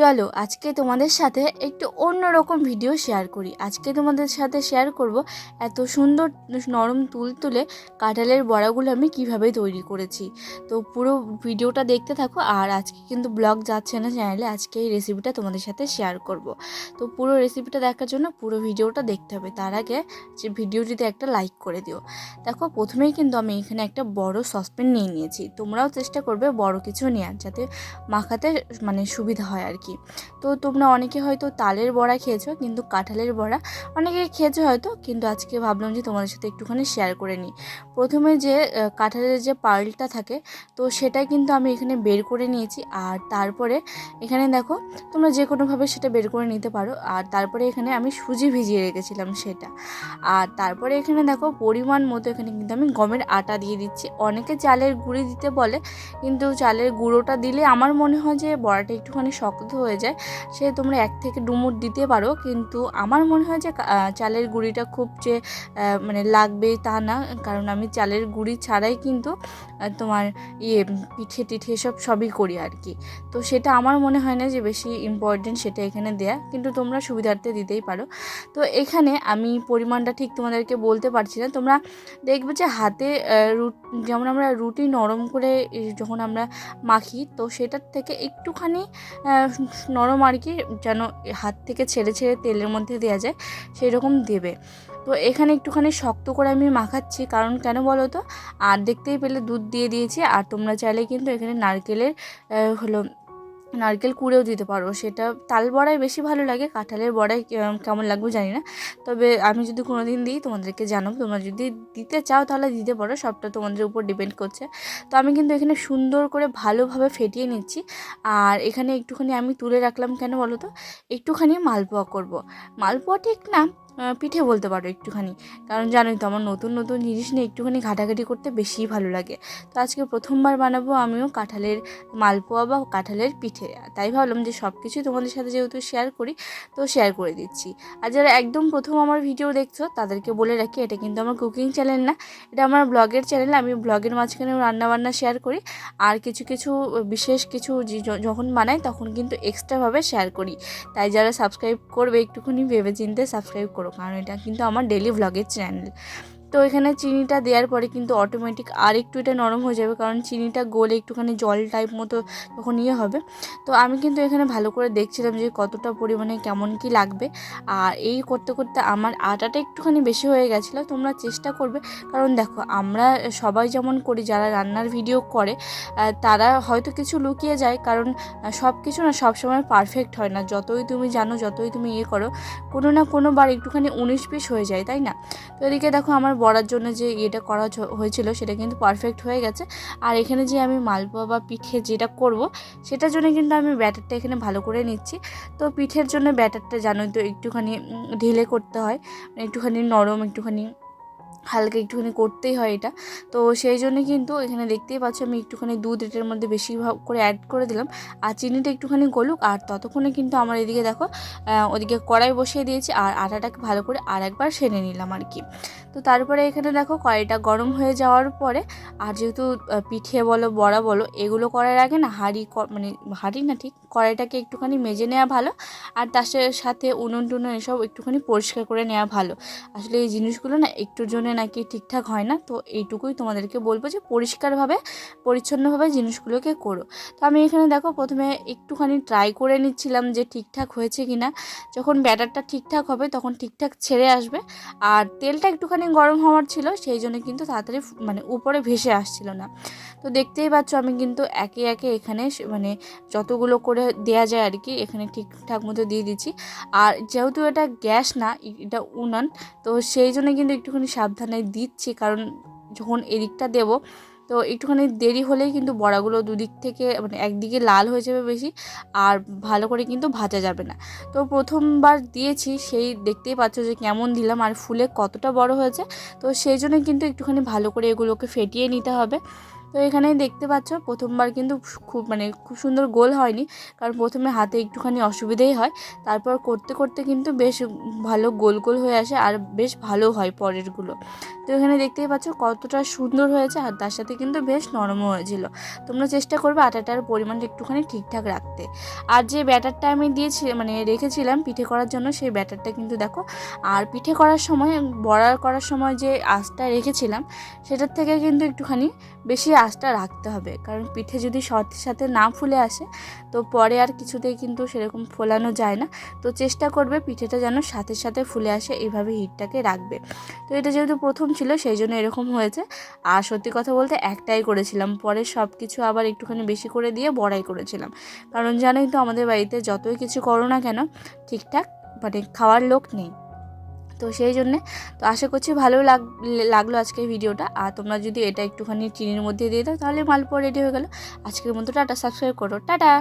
চলো, আজকে তোমাদের সাথে একটু অন্যরকম ভিডিও শেয়ার করি। আজকে তোমাদের সাথে শেয়ার করব এত সুন্দর নরম তুল তুলে কাঁঠালের বড়াগুলো আমি কীভাবে তৈরি করেছি। তো পুরো ভিডিওটা দেখতে থাকো, আর আজকে কিন্তু ব্লগ যাচ্ছে না চ্যানেলে আজকে এই রেসিপিটা তোমাদের সাথে শেয়ার করব। তো পুরো রেসিপিটা দেখার জন্য পুরো ভিডিওটা দেখতে হবে। তার আগে যে ভিডিওটিতে একটা লাইক করে দিও। দেখো, প্রথমেই কিন্তু আমি এখানে একটা বড় সসপ্যান নিয়ে নিয়েছি। তোমরাও চেষ্টা করবে বড় কিছু নেওয়ার যাতে মাখাতে মানে সুবিধা হয় আর কি। তো তোমরা অনেকে হয়তো তালের বড়া খেয়েছো কিন্তু কাঁঠালের বড়া অনেকে খেয়েছো হয়তো কিন্তু আজকে ভাবলাম যে তোমাদের সাথে একটুখানি শেয়ার করে নিই। প্রথমে যে কাঁঠালের যে পার্লটা থাকে তো সেটাই কিন্তু আমি এখানে বের করে নিয়েছি আর তারপরে এখানে দেখো তোমরা যে কোনোভাবে সেটা বের করে নিতে পারো আর তারপরে এখানে আমি সুজি ভিজিয়ে রেখেছিলাম সেটা। আর তারপরে এখানে দেখো পরিমাণ মতো এখানে কিন্তু আমি গমের আটা দিয়ে দিচ্ছি। অনেকে চালের গুঁড়ি দিতে বলে কিন্তু চালের গুঁড়োটা দিলে আমার মনে হয় যে বড়াটা একটুখানি শক্ত হয়ে যায়। সে তোমরা এক থেকে ডুমুর দিতে পারো। কিন্তু আমার মনে হয় যে চালের গুঁড়িটা খুব যে মানে লাগবে তা না। কারণ আমি চালের গুঁড়ি ছাড়াই কিন্তু তোমার ইয়ে পিঠে টিঠে সব সবই করি আর কি। তো সেটা আমার মনে হয় না যে বেশি ইম্পর্টেন্ট সেটা এখানে দেয়া। কিন্তু তোমরা সুবিধার্থে দিতেই পারো। তো এখানে আমি পরিমাণটা ঠিক তোমাদেরকে বলতে পারছি না। তোমরা দেখবে যে হাতে রুট, যেমন আমরা রুটি নরম করে যখন আমরা মাখি, তো সেটার থেকে একটুখানি নরম আর কি যেন হাত থেকে ছেড়ে ছেড়ে তেলের মধ্যে দেওয়া যায় সেই রকম দেবে। তো এখানে একটুখানি শক্ত করে আমি মাখাচ্ছি, কারণ কেন বলো তো আর দেখতেই পেলে দুধ দিয়ে দিয়েছি, আর তোমরা চাইলে কিন্তু এখানে নারকেলের হলো নারকেল কুড়েও দিতে পারো সেটা তাল বড়াই বেশি ভালো লাগে, কাঁঠালের বড়াই কেমন লাগবে জানি না। তবে আমি যদি কোনো দিন দিই, তোমাদেরকে জানাব। তোমরা যদি দিতে চাও তাহলে দিতে পারো, সবটা তোমাদের উপর ডিপেন্ড করছে। তো আমি কিন্তু এখানে সুন্দর করে ভালোভাবে ফেটিয়ে নিচ্ছি। আর এখানে একটুখানি আমি তুলে রাখলাম কেন বলো তো? একটুখানি মালপোয়া করব। মালপোয়া ঠিক না পিঠে বলতে পারো একটুখানি। কারণ জানোই তো আমার নতুন নতুন জিনিস নিয়ে একটুখানি ঘাটাঘাটি করতে বেশিই ভালো লাগে। তো আজকে প্রথমবার বানাবো আমিও কাঁঠালের মালপোয়া বা কাঁঠালের পিঠে। তাই ভাবলাম যে সব কিছুই তোমাদের সাথে যেহেতু শেয়ার করি, তো শেয়ার করে দিচ্ছি। আর যারা একদম প্রথম আমার ভিডিও দেখছ, তাদেরকে বলে রাখি, এটা কিন্তু আমার কুকিং চ্যানেল না, এটা আমার ব্লগের চ্যানেল আমি ব্লগের মাঝখানেও রান্নাবান্না শেয়ার করি। আর কিছু কিছু, বিশেষ কিছু যখন বানাই, তখন কিন্তু এক্সট্রাভাবে শেয়ার করি। তাই যারা সাবস্ক্রাইব করবে, একটুখানি ভেবে চিনতে সাবস্ক্রাইব করো। কারণ এটা কিন্তু আমার ডেলি ভ্লগের চ্যানেল তো এখানে চিনিটা দেওয়ার পরে কিন্তু অটোমেটিক আর একটু এটা নরম হয়ে যাবে, কারণ চিনিটা গলে একটুখানি জল টাইপ মতো তখন ইয়ে হবে। তো আমি কিন্তু এখানে ভালো করে দেখছিলাম যে কতটা পরিমাণে কেমন কি লাগবে। আর এই করতে করতে আমার আটাটা একটুখানি বেশি হয়ে গেছিল, তোমরা চেষ্টা করবে। কারণ দেখো, আমরা সবাই যেমন করি, যারা রান্নার ভিডিও করে তারা হয়তো কিছু লুকিয়ে যায়, কারণ সব কিছু না সবসময় পারফেক্ট হয় না। যতই তুমি জানো, যতই তুমি ইয়ে করো, কোনো না কোনো বার একটুখানি উনিশ পিস হয়ে যায়, তাই না? তো এদিকে দেখো, আমার বড়ার জন্য যে ইয়েটা করা হয়েছিল সেটা কিন্তু পারফেক্ট হয়ে গেছে। আর এখানে যে আমি মালপোয়া বা পিঠে যেটা করব, সেটার জন্য কিন্তু আমি ব্যাটারটা এখানে ভালো করে নিচ্ছি। তো পিঠের জন্য ব্যাটারটা জানোই তো একটুখানি ঢিলে করতে হয়। একটুখানি নরম, একটুখানি হালকা একটুখানি করতেই হয় এটা। তো সেই জন্য কিন্তু এখানে দেখতেই পাচ্ছ আমি একটুখানি দুধ এটার মধ্যে বেশি করে অ্যাড করে দিলাম। আর চিনিটা একটুখানি গলুক, আর ততক্ষণে কিন্তু আমার এদিকে দেখো ওদিকে কড়াই বসিয়ে দিয়েছি, আর আটাটাকে ভালো করে আর একবার সেনে নিলাম আর কি। তো তারপরে এখানে দেখো কড়াইটা গরম হয়ে যাওয়ার পরে, আর যেহেতু পিঠে বলো, বড়া বলো, এগুলো করার আগে না হাঁড়ি মানে হাঁড়ি না ঠিক, কড়াইটাকে একটুখানি মেজে নেওয়া ভালো, আর তার সাথে উনুন টুনুন এসব একটুখানি পরিষ্কার করে নেওয়া ভালো। আসলে এই জিনিসগুলো না একটুর জন্য নাকি ঠিকঠাক হয় না, তো এইটুকুই তোমাদেরকে বলব যে পরিষ্কারভাবে, পরিচ্ছন্নভাবে জিনিসগুলোকে করো। তো আমি এখানে দেখো প্রথমে একটুখানি ট্রাই করে নিচ্ছিলাম যে ঠিকঠাক হয়েছে কি না যখন ব্যাটারটা ঠিকঠাক হবে তখন ঠিকঠাক ছেড়ে আসবে। আর তেলটা একটুখানি গরম হওয়ার ছিল, সেই জন্য কিন্তু তাড়াতাড়ি মানে উপরে ভেসে আসছিল না। তো দেখতেই পাচ্ছ আমি কিন্তু একে একে এখানে মানে যতগুলো করে দেয়া যায় আর কি, এখানে ঠিকঠাক মতো দিয়ে দিচ্ছি। আর যেহেতু এটা গ্যাস না এটা উনান, তো সেই জন্য কিন্তু একটুখানি সাবধানে দিচ্ছি, কারণ যখন এদিকটা দেব, তো একটুখানি দেরি হলেই কিন্তু বড়াগুলো দুদিক থেকে মানে একদিকে লাল হয়ে যাবে বেশি আর ভালো করে কিন্তু ভাজা যাবে না। তো প্রথমবার দিয়েছি, সেই দেখতেই পাচ্ছ যে কেমন দিলাম আর ফুলে কতটা বড় হয়েছে। তো সেই জন্য কিন্তু একটুখানি ভালো করে এগুলোকে ফেটিয়ে নিতে হবে। তো এখানে দেখতে পাচ্ছ, প্রথমবার কিন্তু খুব মানে খুব সুন্দর গোল হয়নি। কারণ প্রথমে হাতে একটুখানি অসুবিধেই হয়। তারপর করতে করতে কিন্তু বেশ ভালো গোল গোল হয়ে আসে আর বেশ ভালো হয় পরেরগুলো। তো এখানে দেখতেই পাচ্ছ কতটা সুন্দর হয়েছে আর তার সাথে কিন্তু বেশ নরমও হয়েছিল। তোমরা চেষ্টা করবে আটাটার পরিমাণটা একটুখানি ঠিকঠাক রাখতে। আর যে ব্যাটারটা আমি দিয়েছি মানে রেখেছিলাম পিঠে করার জন্য, সেই ব্যাটারটা কিন্তু দেখো, আর পিঠে করার সময় বড়ার করার সময় যে আঁচটা রেখেছিলাম, সেটার থেকে কিন্তু একটুখানি বেশি আঁচটা রাখতে হবে। কারণ পিঠে যদি সাথে সাথে না ফুলে আসে, তো পরে আর কিছুতেই কিন্তু সেরকম ফোলানো যায় না। তো চেষ্টা করবে পিঠেটা যেন সাথে সাথে ফুলে আসে এইভাবে হিটটাকে রাখবে। তো এটা যেহেতু প্রথম ছিল, সেই জন্য এরকম হয়েছে। আর সত্যি কথা বলতে একটাই করেছিলাম। পরে সব কিছু আবার একটুখানি বেশি করে দিয়ে বড়াই করেছিলাম। কারণ জানোই তো আমাদের বাড়িতে যতই কিছু করো না কেন, ঠিকঠাক মানে খাওয়ার লোক নেই। তো সেই জন্যে তো আশা করছি ভালো লাগ, লাগল আজকের ভিডিওটা। আর তোমরা যদি এটা একটুখানি চিনির মধ্যে দিয়ে দাও তাহলে মালপোয়া রেডি হয়ে গেলো। আজকের মতো টাটা সাবস্ক্রাইব করো। টাটা!